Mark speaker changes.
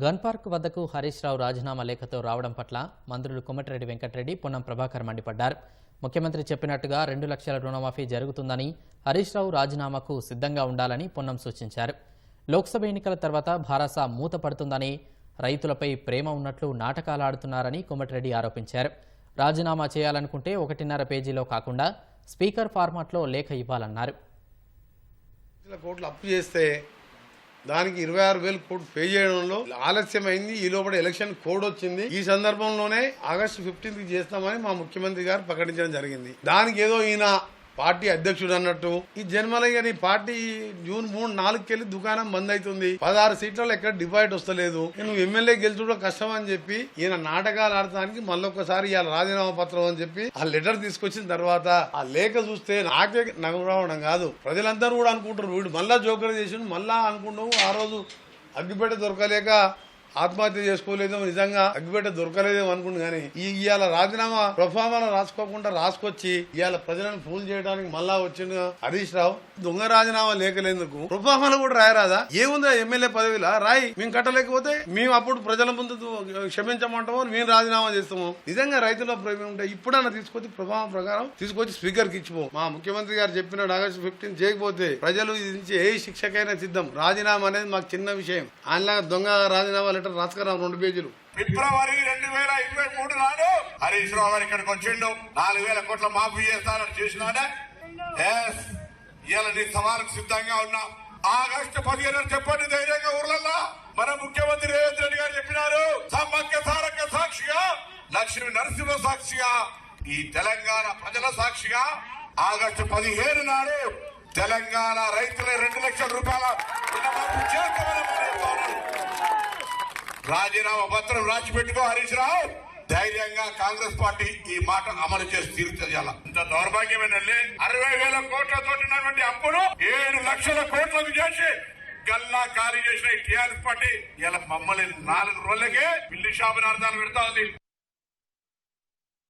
Speaker 1: Gun park వద్దకు హరీష్ రావు రాజీనామా లేఖతో రావడం పట్ల మంత్రులు కొమటిరెడ్డి వెంకటరెడ్డి పొన్నం ప్రభాకర్ మండిపడ్డారు. ముఖ్యమంత్రి చెప్పినట్టుగా రెండు లక్షల రుణమాఫీ జరుగుతుందని హరీష్ రావు రాజీనామాకు సిద్ధంగా ఉండాలని పొన్నం సూచించారు. లోక్సభ ఎన్నికల తర్వాత భారాస మూత పడుతుందని రైతులపై ప్రేమ ఉన్నట్లు నాటకాలు ఆడుతున్నారని కొమటిరెడ్డి ఆరోపించారు. రాజీనామా చేయాలనుకుంటే ఒకటిన్నర పేజీలో కాకుండా స్పీకర్ ఫార్మాట్లో లేఖ ఇవ్వాలన్నారు.
Speaker 2: కోట్లు అప్పు చేస్తే దానికి ఇరవై ఆరు వేలు కోట్లు పే చేయడంలో ఆలస్యమైంది. ఈ లోపల ఎలక్షన్ కోడ్ వచ్చింది. ఈ సందర్భంలోనే ఆగస్టు ఫిఫ్టీన్త్కి చేస్తామని మా ముఖ్యమంత్రి గారు ప్రకటించడం జరిగింది. దానికి ఏదో ఈయన పార్టీ అధ్యక్షుడు అన్నట్టు. ఈ జన్మలయ్య నీ పార్టీ జూన్ మూడు నాలుగుకెళ్ళి దుకాణం బంద్ అవుతుంది పదహారు సీట్లలో ఎక్కడ డిపాజిట్ వస్తలేదు. నువ్వు ఎమ్మెల్యే గెలుచుకోవడం కష్టం అని చెప్పి ఈయన నాటకాలు ఆడటానికి మళ్ళొకసారి ఇవాళ రాజీనామా పత్రం అని చెప్పి ఆ లెటర్ తీసుకొచ్చిన తర్వాత ఆ లేఖ చూస్తే నాకే నవ్వు రావడం కాదు. ప్రజలందరూ కూడా అనుకుంటారు వీడు మళ్ళా జోకర్ చేసి మళ్ళా అనుకుంటాము ఆ రోజు అగ్గిపేట దొరకలేక ఆత్మహత్య చేసుకోలేదు నిజంగా అగ్గిపెట్ట దొరకలేదేమో అనుకుంటు కానీ ఈ ఇవాళ రాజీనామా ప్రొఫామాలో రాసుకోకుండా రాసుకొచ్చి ఇవాళ ప్రజలను ఫూల్ చేయడానికి మళ్ళా వచ్చిన హరీష్ రావు. దొంగ రాజీనామా లేకలేందుకు ప్రొఫామాలో కూడా రాయరాదా? ఏముందా ఎమ్మెల్యే పదవిలా? రాయి మేము కట్టలేకపోతే మేము అప్పుడు ప్రజల ముందు క్షమించమంటాము మేము రాజీనామా చేస్తాము. నిజంగా రైతుల ప్రేమ ఉంటే ఇప్పుడన్నా తీసుకొచ్చి ప్రభావం ప్రకారం తీసుకొచ్చి స్పీకర్కి ఇచ్చిపో. మా ముఖ్యమంత్రి గారు చెప్పినాడు ఆగస్టు ఫిఫ్టీన్ చేయకపోతే ప్రజలు ఇది నుంచి ఏ శిక్షకైనా సిద్ధం. రాజీనామా అనేది మాకు చిన్న విషయం. ఆయనలాగా దొంగ రాజీనామా లెటర్ రాసుకున్నాం రెండు పేజీలు.
Speaker 3: ఫిబ్రవరి రెండు వేల ఇరవై మూడు నాడు హరీష్ రావు గారు ఇక్కడికి వచ్చిండు. నాలుగు వేల కోట్ల మాఫీ చేస్తానని చేసినాడే. ఎస్ నీ సవాలకు సిద్ధంగా ఉన్నాం. ఆగస్టు పదిహేను చెప్పండి ధైర్యంగా ఊర్లల్లా. మన ముఖ్యమంత్రి రేవంత్ రెడ్డి గారు చెప్పినారు. సమ్మక్క సారక్క సాక్షిగా లక్ష్మీ నరసింహ సాక్షిగా ఈ తెలంగాణ ప్రజల సాక్షిగా ఆగస్టు పదిహేను నాడు తెలంగాణ రైతుల రెండు లక్షల రూపాయల రుణమాఫీ చేస్తామని మనం చెప్తా ఉన్నాం. రాజీనామా పత్రం రాసి పెట్టుకో హరీష్ రావు. ధైర్యంగా కాంగ్రెస్ పార్టీ ఈ మాట అమలు చేసి తీర్చాల ఇంత దౌర్భాగ్యమైన అరవై వేల కోట్లతో ఉన్నటువంటి అప్పును ఏడు లక్షల కోట్లకు చేసి గల్లా ఖాళీ చేసిన టీఆర్ఎస్ పార్టీ ఇలా మమ్మల్ని నాలుగు రోజులకే పిల్లి షాపు నార్థాలు పెడతా ఉంది.